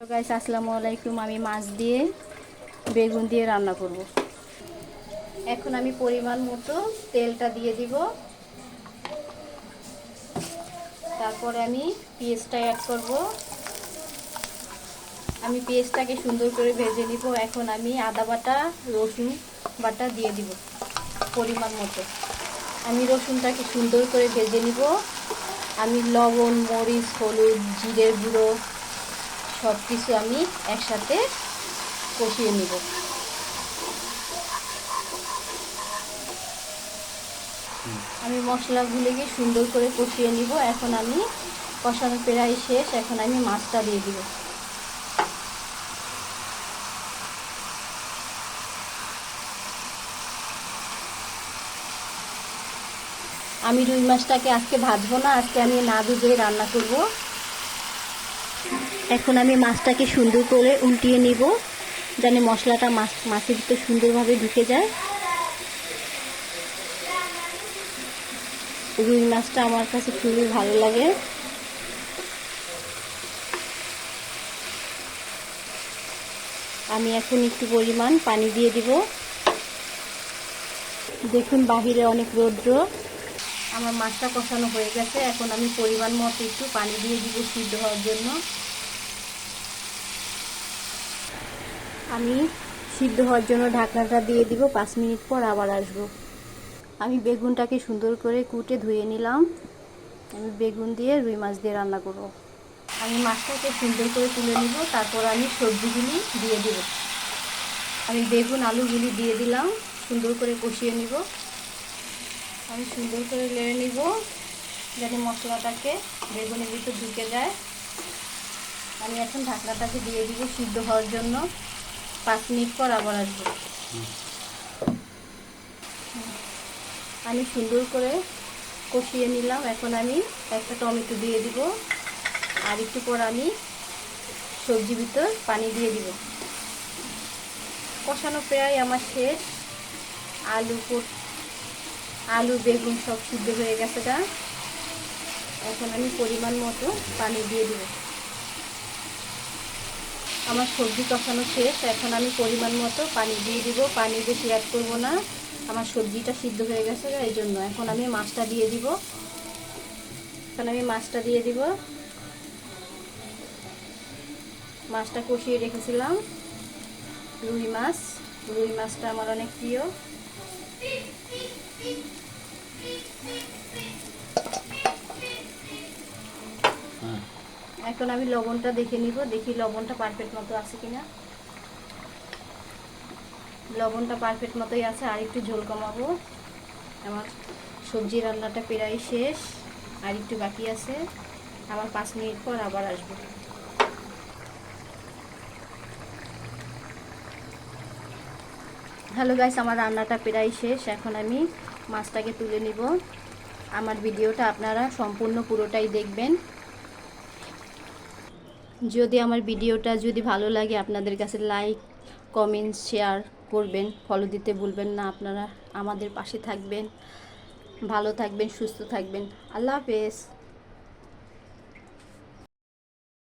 Guys আসসালামু আলাইকুম। আমি মাছ দিয়ে বেগুন দিয়ে রান্না করব। এখন আমি পরিমাণ মতো তেলটা দিয়ে দিব। তারপরে আমি পেঁয়াজটা অ্যাড করব। আমি পেঁয়াজটাকে সুন্দর করে ভেজে নিব। এখন আমি আদা বাটা, রসুন বাটা দিয়ে দিব পরিমাণ মতো। আমি রসুনটাকে সুন্দর করে ভেজে নিব। আমি লবণ, মরিচ, হলুদ জিরের গুঁড়ো সব কিছু আমি একসাথে কষিয়ে নিব। আমি মশলাগুলিকে সুন্দর করে কষিয়ে নিব। এখন আমি কষানো প্রায় শেষ। এখন আমি মাছটা দিয়ে দিব। আমি রুই মাছটাকে আজকে ভাজবো না। আজকে আমি না দুধে রান্না করব। এখন আমি মাছটাকে সুন্দর করে উল্টিয়ে নিব, যেন মশলাটা মাছ, মাছের ভিতরে সুন্দরভাবে ঢুকে যায়। রুই মাছটা আমার কাছে খুবই ভালো লাগে। আমি এখন একটু পরিমাণ পানি দিয়ে দিব। দেখুন বাহিরে অনেক রৌদ্র। আমার মাছটা কষানো হয়ে গেছে। এখন আমি পরিমাণ মতো একটু পানি দিয়ে দিব সিদ্ধ হওয়ার জন্য। আমি সিদ্ধ হওয়ার জন্য ঢাকনাটা দিয়ে দিব, পাঁচ মিনিট পর আবার আসব। আমি বেগুনটাকে সুন্দর করে কুটে ধুয়ে নিলাম। আমি বেগুন দিয়ে রুই মাছ দিয়ে রান্না করব। আমি মাছটাকে সুন্দর করে তুলে নিব, তারপর আমি সবজিগুলি দিয়ে দিব। আমি বেগুন, আলুগুলি দিয়ে দিলাম, সুন্দর করে কষিয়ে নিব। আমি সুন্দর করে লেড়ে নিব যাতে মশলাটাকে বেগুনের ভিতর ঢুকে যায়। আমি এখন ঢাকনাটাকে দিয়ে দিব সিদ্ধ হওয়ার জন্য। পাঁচ মিনিট পর আবার আসব। আমি সুন্দর করে কষিয়ে নিলাম। এখন আমি একটা টমেটো দিয়ে দিব। আর একটু পর আমি সবজি ভিতর পানি দিয়ে দিব। কষানো প্রায় আমার শেষ। আলু আলু, বেগুন সব সিদ্ধ হয়ে গেছে এখন আমি পরিমাণ মতো পানি দিয়ে দিব। আমার সবজি কষানো শেষ, এখন আমি পরিমাণ মতো পানি দিয়ে দিব। পানি বেশি অ্যাড করব না। আমার সবজিটা সিদ্ধ হয়ে গেছে, এই জন্য এখন আমি মাছটা দিয়ে দিব। এখন আমি মাছটা দিয়ে দিব। মাছটা কষিয়ে রেখেছিলাম। রুই মাছ। রুই মাছটা আমার অনেক প্রিয়। এখন আমি লবণটা দেখে নিব, দেখি লবণটা পারফেক্ট মতো আছে কিনা। লবণটা পারফেক্ট মতোই আছে, আর একটু ঝোল কমাবো। আমার সবজি রান্নাটা প্রায় শেষ, আর একটু বাকি আছে। আবার পাঁচ মিনিট পর আবার আসব। হ্যালো গাইস আমার রান্নাটা প্রায় শেষ। এখন আমি মাছটাকে তুলে নিব। আমার ভিডিওটা আপনারা সম্পূর্ণ পুরোটাই দেখবেন। যদি আমার ভিডিওটা যদি ভালো লাগে, আপনাদের কাছে লাইক কমেন্ট শেয়ার করবেন। ফলো দিতে ভুলবেন না, আপনারা আমাদের পাশে থাকবেন। ভালো থাকবেন, সুস্থ থাকবেন। আল্লাহ হাফেজ।